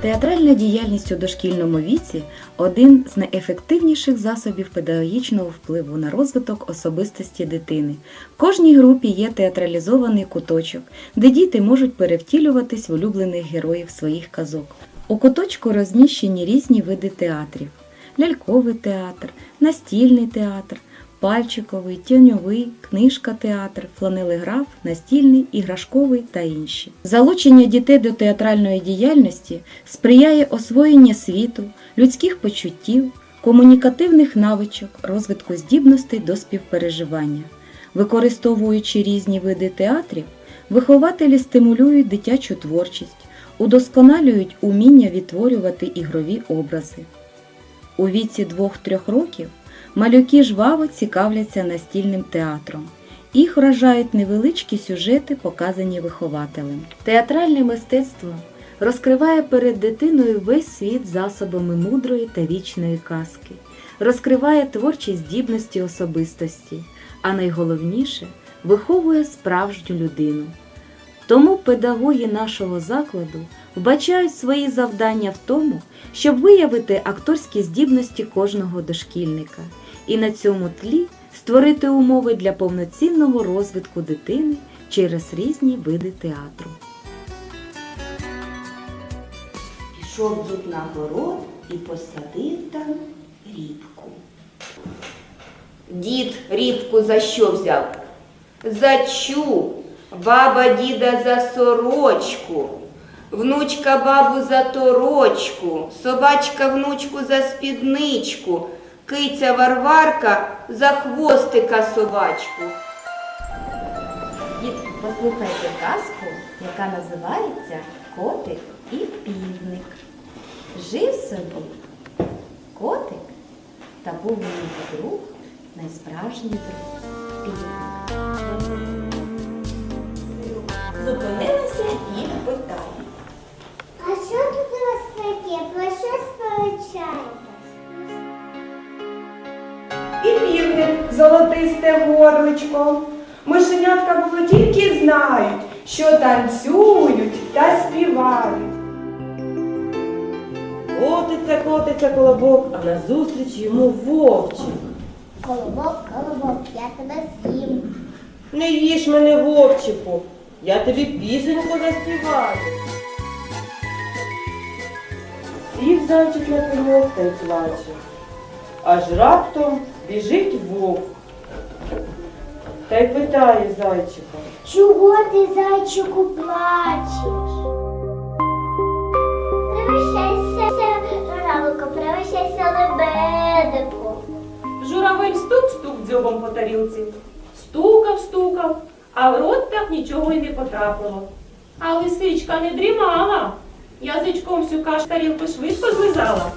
Театральна діяльність у дошкільному віці один з найефективніших засобів педагогічного впливу на розвиток особистості дитини. В кожній групі є театралізований куточок, де діти можуть перевтілюватись в улюблених героїв своїх казок. У куточку розміщені різні види театрів: ляльковий театр, настільний театр, пальчиковий, тіньовий, книжка театр, фланелеграф, настільний, іграшковий та інші. Залучення дітей до театральної діяльності сприяє освоєння світу, людських почуттів, комунікативних навичок, розвитку здібностей до співпереживання. Використовуючи різні види театрів, вихователі стимулюють дитячу творчість, удосконалюють уміння відтворювати ігрові образи. У віці 2-3 років малюки жваво цікавляться настільним театром. Їх вражають невеличкі сюжети, показані вихователем. Театральне мистецтво розкриває перед дитиною весь світ засобами мудрої та вічної казки, розкриває творчі здібності особистості, а найголовніше виховує справжню людину. Тому педагоги нашого закладу вбачають свої завдання в тому, щоб виявити акторські здібності кожного дошкільника і на цьому тлі створити умови для повноцінного розвитку дитини через різні види театру. Пішов дід на город і посадив там рібку. Дід рібку за що взяв? За чуб, баба діда за сорочку, внучка бабу за торочку, собачка внучку за спідничку, киця Варварка за хвостика собачку. Послухайте казку, яка називається Котик і півник. Жив собі котик та був у друг, найсправжній друг півник. Зупинилася і питає. А що тут у вас таке? Про що сперечаєтесь? І півник золотисте горличко. Мишенятка було тільки знають, що танцюють та співають. Котиться, котиться колобок, а назустріч йому вовчик. Колобок, колобок, я тебе з'їм. Не їж мене, вовчику, я тобі пісеньку заспіваю. Сів зайчик на пеньок та й плаче. Аж раптом біжить вовк. Та й питає зайчика. Чого ти, зайчику, плачеш? Превращайся, журавлику, превращайся лебедику. Журавель стук-стук дзьобом по тарілці. Стукав, стукав, а в рот так нічого й не потрапило. А лисичка не дрімала. Язичком всю каш тарілку швидко злизала